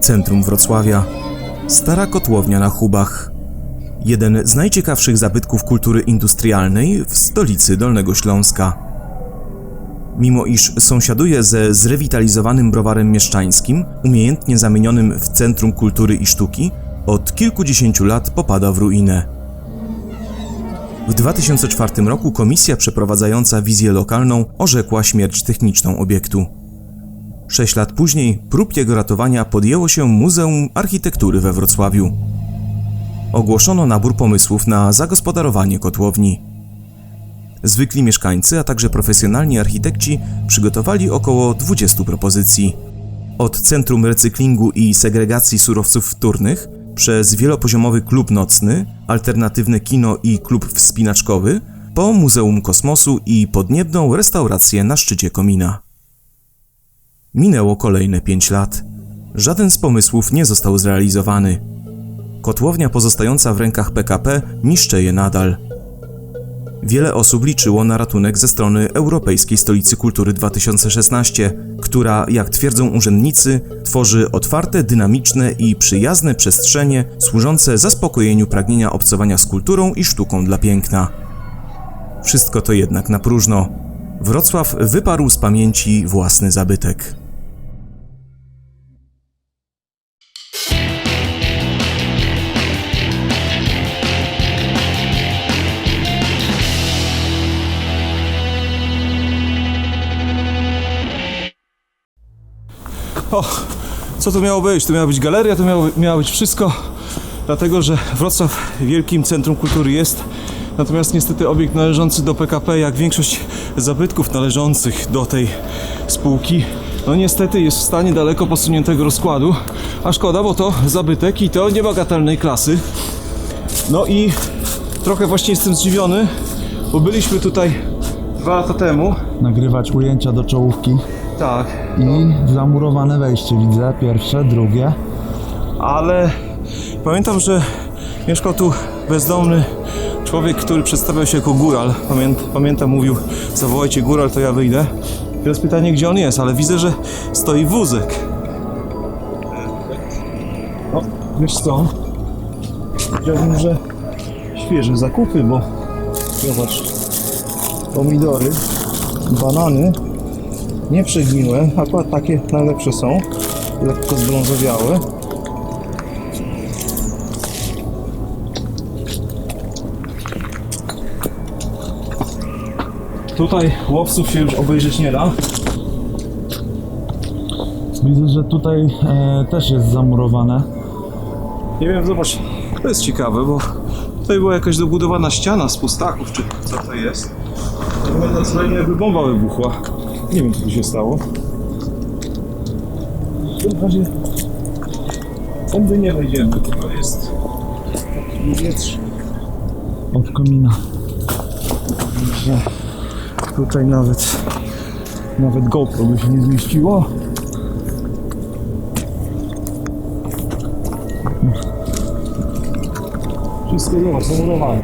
centrum Wrocławia. Stara kotłownia na Hubach. Jeden z najciekawszych zabytków kultury industrialnej w stolicy Dolnego Śląska. Mimo iż sąsiaduje ze zrewitalizowanym browarem mieszczańskim, umiejętnie zamienionym w Centrum Kultury i Sztuki, od kilkudziesięciu lat popada w ruinę. W 2004 roku komisja przeprowadzająca wizję lokalną orzekła śmierć techniczną obiektu. Sześć lat później prób jego ratowania podjęło się Muzeum Architektury we Wrocławiu. Ogłoszono nabór pomysłów na zagospodarowanie kotłowni. Zwykli mieszkańcy, a także profesjonalni architekci przygotowali około 20 propozycji. Od Centrum Recyklingu i Segregacji Surowców Wtórnych, przez wielopoziomowy klub nocny, alternatywne kino i klub wspinaczkowy, po Muzeum Kosmosu i podniebną restaurację na szczycie komina. Minęło kolejne 5 lat. Żaden z pomysłów nie został zrealizowany. Kotłownia pozostająca w rękach PKP niszczeje nadal. Wiele osób liczyło na ratunek ze strony Europejskiej Stolicy Kultury 2016, która, jak twierdzą urzędnicy, tworzy otwarte, dynamiczne i przyjazne przestrzenie służące zaspokojeniu pragnienia obcowania z kulturą i sztuką dla piękna. Wszystko to jednak na próżno. Wrocław wyparł z pamięci własny zabytek. O, co to miało być? To miała być galeria, to miało, miało być wszystko, dlatego że Wrocław wielkim centrum kultury jest, natomiast niestety obiekt należący do PKP, jak większość zabytków należących do tej spółki, no niestety jest w stanie daleko posuniętego rozkładu, a szkoda, bo to zabytek i to niebagatelnej klasy. No i trochę właśnie jestem zdziwiony, bo byliśmy tutaj dwa lata temu. nagrywać ujęcia do czołówki Tak, i zamurowane wejście widzę, pierwsze, drugie. ale pamiętam, że mieszkał tu bezdomny człowiek, który przedstawiał się jako góral. Pamię, pamiętam, mówił, zawołajcie góral, to ja wyjdę. Teraz pytanie, gdzie on jest, ale widzę, że stoi wózek. O, wiesz co? Powiedziałbym, że świeże zakupy, bo zobacz, pomidory, banany, nie przegniłe, akurat takie najlepsze są, lekko zbrązowiałe. Tutaj łowców się już obejrzeć nie da. Widzę, że tutaj e, też jest zamurowane. Nie wiem, zobacz, to jest ciekawe, bo tutaj była jakaś dobudowana ściana z pustaków, czy co to jest. Pamiętam co jakby bomba wybuchła. Nie wiem, co tu się stało. W każdym razie tędy nie wejdziemy, to jest taki wietrz, Od komina. że tutaj nawet nawet GoPro by się nie zmieściło. Wszystko było zamurowane.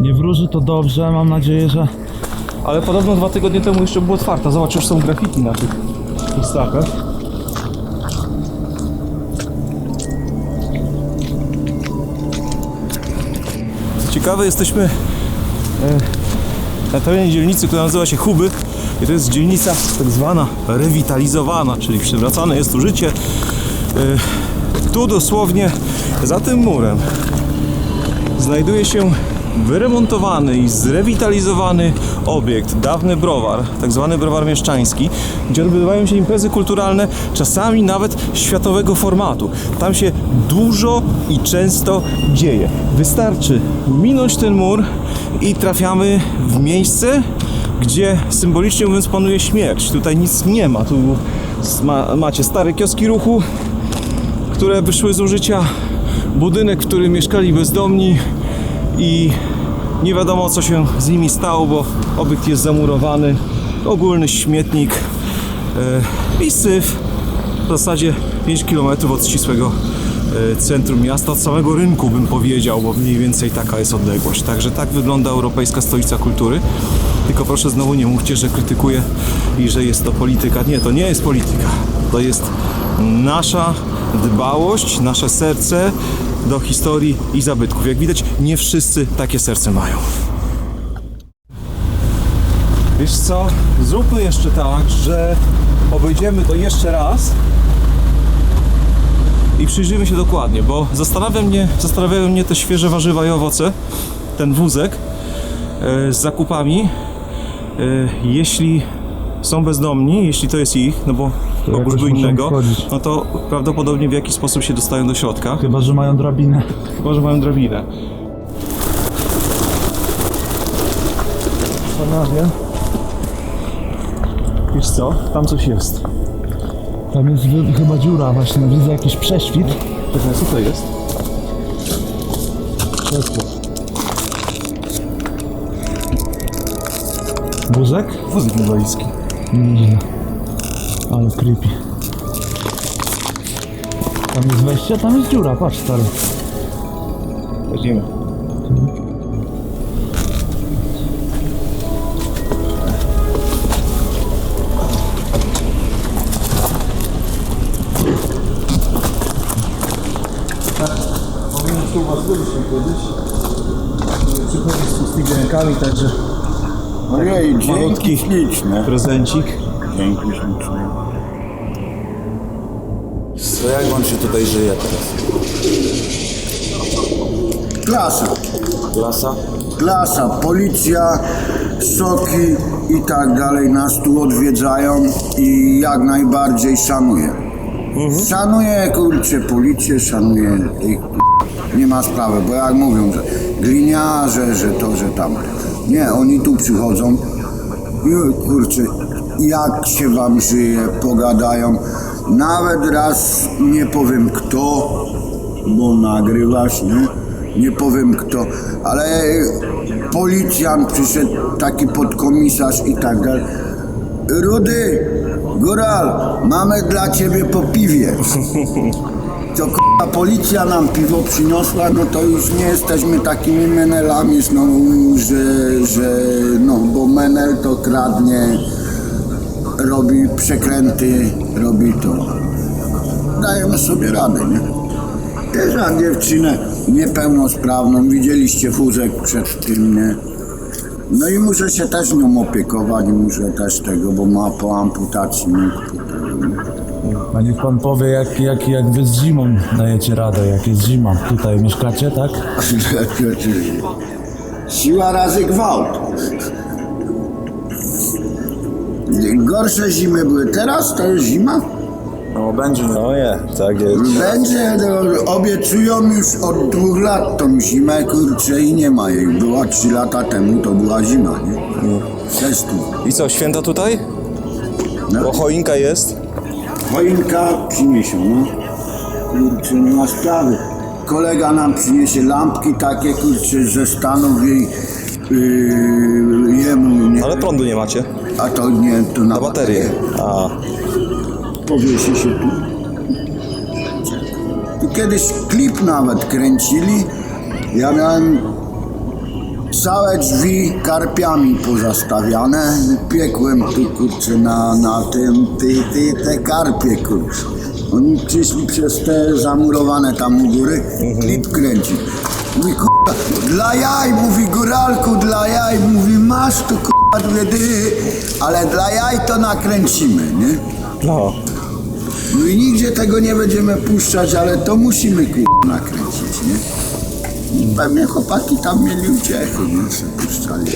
Nie wróży to dobrze, mam nadzieję, że Ale podobno dwa tygodnie temu jeszcze było otwarta. Zobacz, już są grafiki na tych pustachach. Ciekawe, jesteśmy e, na terenie dzielnicy, która nazywa się Huby. I to jest dzielnica tak zwana rewitalizowana, czyli przywracane jest tu życie. E, Tu dosłownie za tym murem znajduje się wyremontowany i zrewitalizowany obiekt, dawny browar, tak zwany browar mieszczański, gdzie odbywają się imprezy kulturalne, czasami nawet światowego formatu. Tam się dużo i często dzieje. Wystarczy minąć ten mur i trafiamy w miejsce, gdzie symbolicznie mówiąc panuje śmierć. Tutaj nic nie ma. Tu ma, macie stare kioski ruchu, które wyszły z użycia, budynek, w którym mieszkali bezdomni i nie wiadomo co się z nimi stało, bo obiekt jest zamurowany, ogólny śmietnik e, i syf w zasadzie 5 km od ścisłego e, centrum miasta, od samego rynku bym powiedział, bo mniej więcej taka jest odległość. Także tak wygląda Europejska Stolica Kultury. Tylko proszę znowu nie mówcie, że krytykuję i że jest to polityka. Nie, to nie jest polityka. To jest nasza dbałość, nasze serce do historii i zabytków. Jak widać, nie wszyscy takie serce mają. Wiesz co, zróbmy jeszcze tak, że obejdziemy to jeszcze raz i przyjrzyjmy się dokładnie, bo zastanawia mnie, zastanawiają mnie te świeże warzywa i owoce, ten wózek e, z zakupami. E, jeśli są bezdomni, jeśli to jest ich, no bo By muszą innego, wchodzić. no to prawdopodobnie w jakiś sposób się dostają do środka. Chyba, że mają drabinę. Chyba, że mają drabinę. Zastanawiam. Wiesz co? Tam coś jest. Tam jest wy- chyba dziura właśnie, widzę jakiś prześwit. Czekaj, co to jest? Wózek? Wózek inwalidzki. Nieźle. Ale creepy. Tam jest wejście, tam jest dziura, patrz stary. Weźmiemy. Powinien tu u was byliśmy kiedyś. Przychodzić z pustymi rękami, także Ojej, malutki dzięki śliczne. prezencik. Dzięki śliczne. To jak wam się tutaj żyje teraz? Klasa. Klasa? Klasa, policja, soki i tak dalej nas tu odwiedzają i jak najbardziej szanuję. Szanuję kurczę policję, szanuję ich nie ma sprawy, bo jak mówią, że gliniarze, że to, że tam. Nie, oni tu przychodzą i kurczę, jak się wam żyje, pogadają. Nawet raz nie powiem kto, bo nagrywasz, nie? Nie powiem kto, ale policjant przyszedł, taki podkomisarz i tak dalej. Rudy, Góral, mamy dla ciebie po piwie. To k***a policja nam piwo przyniosła, no to już nie jesteśmy takimi menelami znowu, że, że no, bo menel to kradnie, robi przekręty, robi to. Dajemy sobie radę, nie? Też mam dziewczynę niepełnosprawną, widzieliście wózek przed tym, nie? No i muszę się też nią opiekować, muszę też tego, bo ma po amputacji nóg? A niech pan powie, jak, jak, jak wy z zimą dajecie radę, jak jest zima. Tutaj mieszkacie, tak? Siła razy gwałt. Gorsze zimy były. Teraz to jest zima. No będzie. No nie, tak jest. Będzie, no, obiecują już od dwóch lat tą zimę, kurczę, i nie ma jej. Była trzy lata temu, to była zima, nie? Też tu. I co, święta tutaj? No. Bo choinka jest? Choinka przyniesią, no. Kurczę, nie ma sprawy. Kolega nam przyniesie lampki takie, kurczę, ze Stanów jej yy, jemu, nie? Ale prądu nie macie. A to nie, to na, Na baterię. A, Powiesi się tu. Tu kiedyś klip nawet kręcili. Ja miałem całe drzwi karpiami pozastawiane. Piekłem tu kurczę na, na tym, ty, ty, te karpie kurczę. Oni przyszli przez te zamurowane tam u góry, klip kręci. Mówi kurwa, dla jaj, mówi góralku, dla jaj, mówi masz tu kurwa dwie dychy, ale dla jaj to nakręcimy, nie? no. No i nigdzie tego nie będziemy puszczać, ale to musimy k***a nakręcić, nie? I pewnie chłopaki tam mieli uciechy, nie? Se puszczali.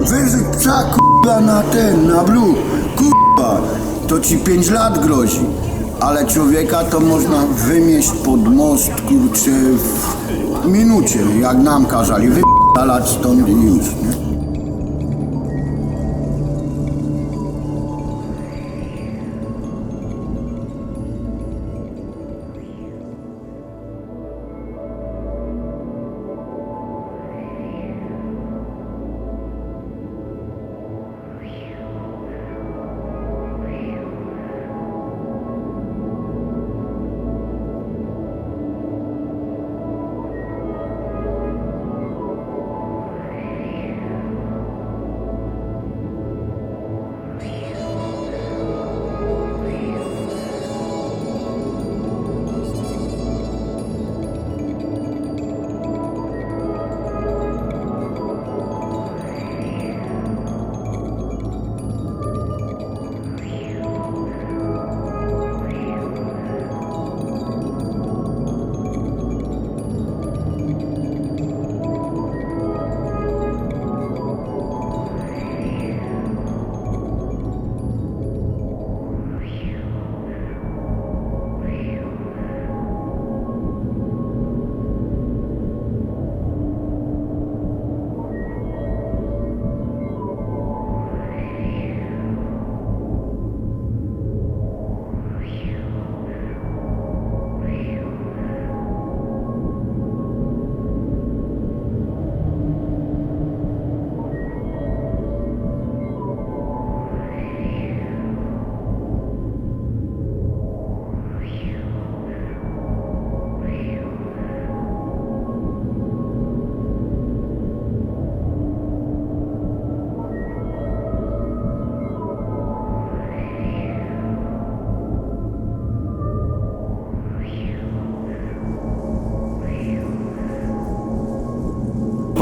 Wyrzuć psa kurwa na ten, na blue. Kurwa, to ci 5 lat grozi. Ale człowieka to można wymieść pod most, kurczę, w minucie, jak nam kazali. Wypalać stąd i już, nie?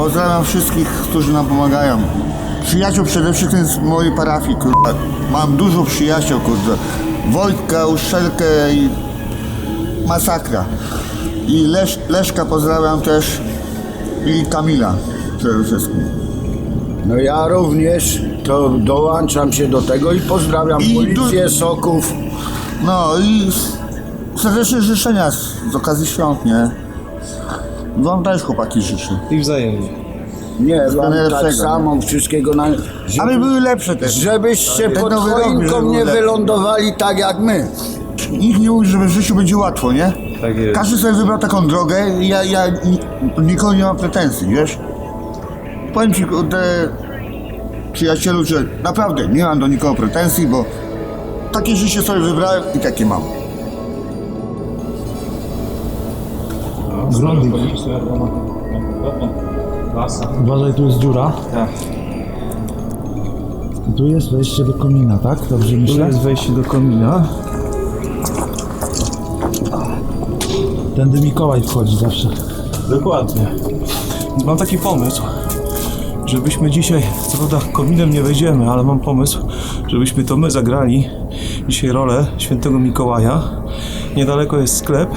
Pozdrawiam wszystkich, którzy nam pomagają. Przyjaciół przede wszystkim z mojej parafii, kurwa. Mam dużo przyjaciół, kurde. Wojtka, Uszczelkę i masakra. I Lesz, Leszka pozdrawiam też i Kamila przede wszystkim. No ja również to dołączam się do tego i pozdrawiam I policję Soków. No i serdeczne życzenia z, z okazji świąt, nie? Wam też chłopaki życzę. I wzajemnie. Nie, wam tak najlepszego, samo, wszystkiego na... Aby były lepsze też. Żebyście pod rok, choinką żeby nie wylądowali tak jak my. Nikt nie mówi, że w życiu będzie łatwo, nie? Tak jest. Każdy sobie wybrał taką drogę i ja, ja ni- nikogo nie mam pretensji, wiesz? Powiem ci, kurde, przyjacielu, że naprawdę nie mam do nikogo pretensji, bo takie życie sobie wybrałem i takie mam. Grądnik. Uważaj, tu jest dziura. Tak. Tu jest wejście do komina, tak? Dobrze Tu myślę? jest wejście do komina. Tędy Mikołaj wchodzi zawsze. Dokładnie. Mam taki pomysł, żebyśmy dzisiaj, co prawda kominem nie wejdziemy, ale mam pomysł, żebyśmy to my zagrali dzisiaj rolę świętego Mikołaja. Niedaleko jest sklep,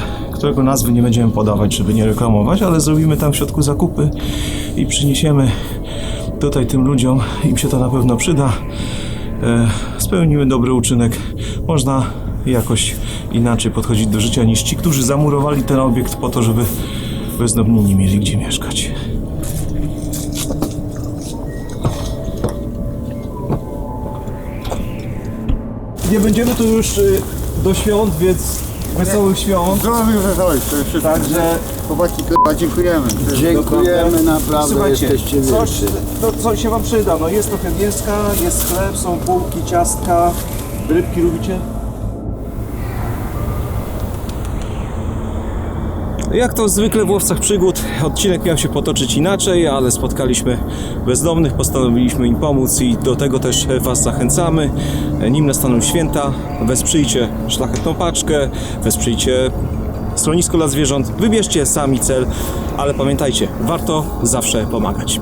którego nazwy nie będziemy podawać, żeby nie reklamować, ale zrobimy tam w środku zakupy i przyniesiemy tutaj tym ludziom, im się to na pewno przyda. E, spełnimy dobry uczynek. Można jakoś inaczej podchodzić do życia niż ci, którzy zamurowali ten obiekt po to, żeby bezdomni nie mieli gdzie mieszkać. Nie będziemy tu już y, do świąt, więc wesołych świąt. Zdrowie wesołych, to jeszcze Także chłopaki, kurwa, dziękujemy. Dziękujemy naprawdę, Słuchajcie, jesteście coś, wielcy. no, coś się wam przyda. No, jest trochę mięska, jest chleb, są bułki, ciastka. Rybki lubicie? Jak to zwykle w łowcach przygód, odcinek miał się potoczyć inaczej, ale spotkaliśmy bezdomnych, postanowiliśmy im pomóc i do tego też Was zachęcamy. Nim nastaną święta, wesprzyjcie szlachetną paczkę, wesprzyjcie schronisko dla zwierząt, wybierzcie sami cel, ale pamiętajcie, warto zawsze pomagać.